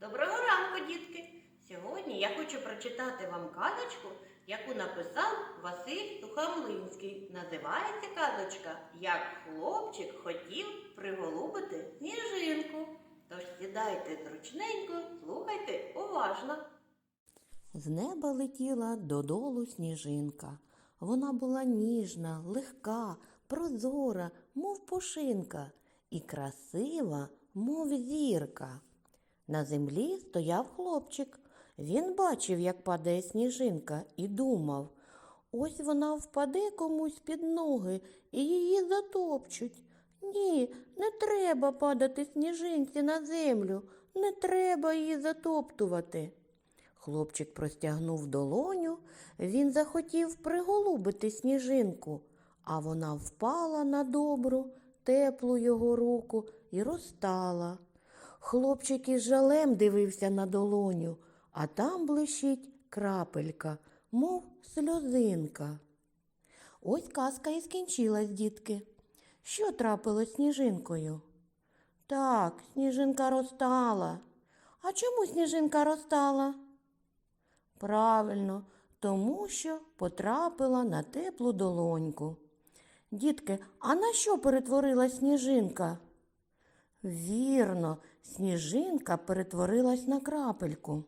Доброго ранку, дітки! Сьогодні я хочу прочитати вам казочку, яку написав Василь Сухомлинський. Називається казочка Як хлопчик хотів приголубити сніжинку. Тож сідайте зручненько, слухайте уважно. З неба летіла додолу сніжинка. Вона була ніжна, легка, прозора, мов пушинка, і красива, мов зірка. На землі стояв хлопчик. Він бачив, як падає сніжинка, і думав, ось вона впаде комусь під ноги і її затопчуть. Ні, не треба падати сніжинці на землю, не треба її затоптувати. Хлопчик простягнув долоню, він захотів приголубити сніжинку, а вона впала на добру, теплу його руку і розтала. Хлопчик із жалем дивився на долоню, а там блищить крапелька, мов сльозинка. Ось казка і скінчилась, дітки. Що трапилось сніжинкою? Так, сніжинка розтала. А чому сніжинка розтала? Правильно, тому що потрапила на теплу долоньку. Дітки, а на що перетворилась сніжинка? Вірно, сніжинка перетворилась на крапельку.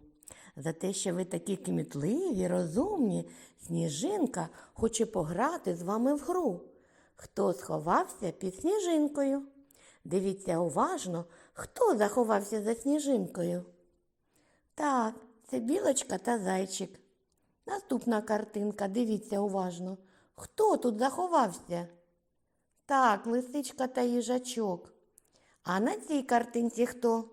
За те, що ви такі кмітливі, розумні, сніжинка хоче пограти з вами в гру. Хто сховався під сніжинкою? Дивіться уважно, хто заховався за сніжинкою. Так, це білочка та зайчик. Наступна картинка, дивіться уважно. Хто тут заховався? Так, лисичка та їжачок. А на цій картинці хто?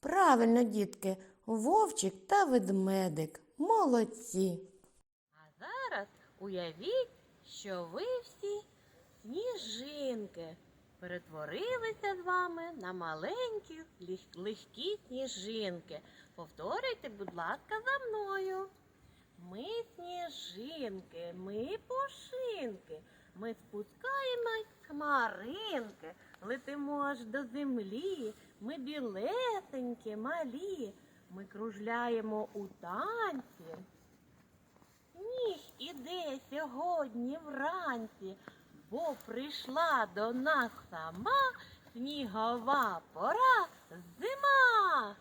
Правильно, дітки, вовчик та ведмедик. Молодці. А зараз уявіть, що ви всі сніжинки перетворилися з вами на маленькі легкі сніжинки. Повторюйте, будь ласка, за мною. Ми сніжинки, ми пушинки, ми спускаємось з хмаринки, летимо аж до землі, ми білесенькі, малі, ми кружляємо у танці. Сніг іде сьогодні вранці, бо прийшла до нас сама снігова пора зима.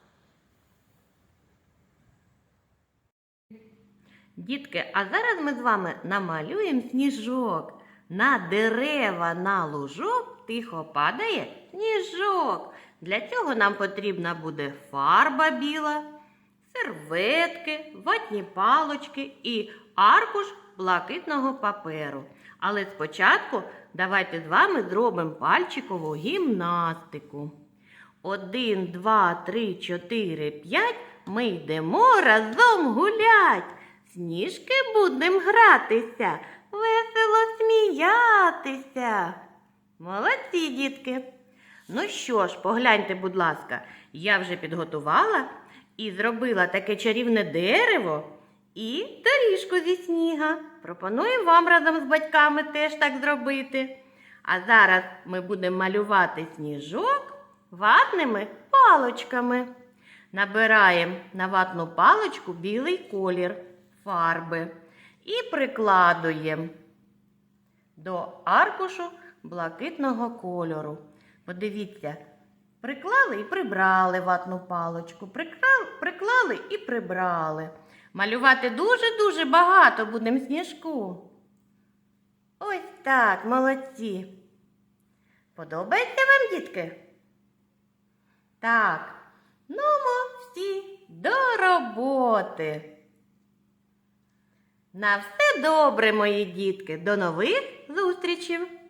Дітки, а зараз ми з вами намалюємо сніжок. На дерева, на лужок тихо падає сніжок. Для цього нам потрібна буде фарба біла, серветки, ватні палочки і аркуш блакитного паперу. Але спочатку давайте з вами зробимо пальчикову гімнастику. Один, два, три, чотири, п'ять. Ми йдемо разом гулять. Сніжки будем гратися, весело сміятися. Молодці, дітки. Ну що ж, погляньте, будь ласка, я вже підготувала і зробила таке чарівне дерево і доріжку зі сніга. Пропоную вам разом з батьками теж так зробити. А зараз ми будемо малювати сніжок ватними палочками. Набираємо на ватну паличку білий колір фарби і прикладуємо до аркушу блакитного кольору. Подивіться, приклали і прибрали ватну паличку, приклали, і прибрали. Малювати дуже-дуже багато будемо сніжку. Ось так, молодці. Подобається вам, дітки? Так, нумо всі до роботи. На все добре, мої дітки. До нових зустрічей!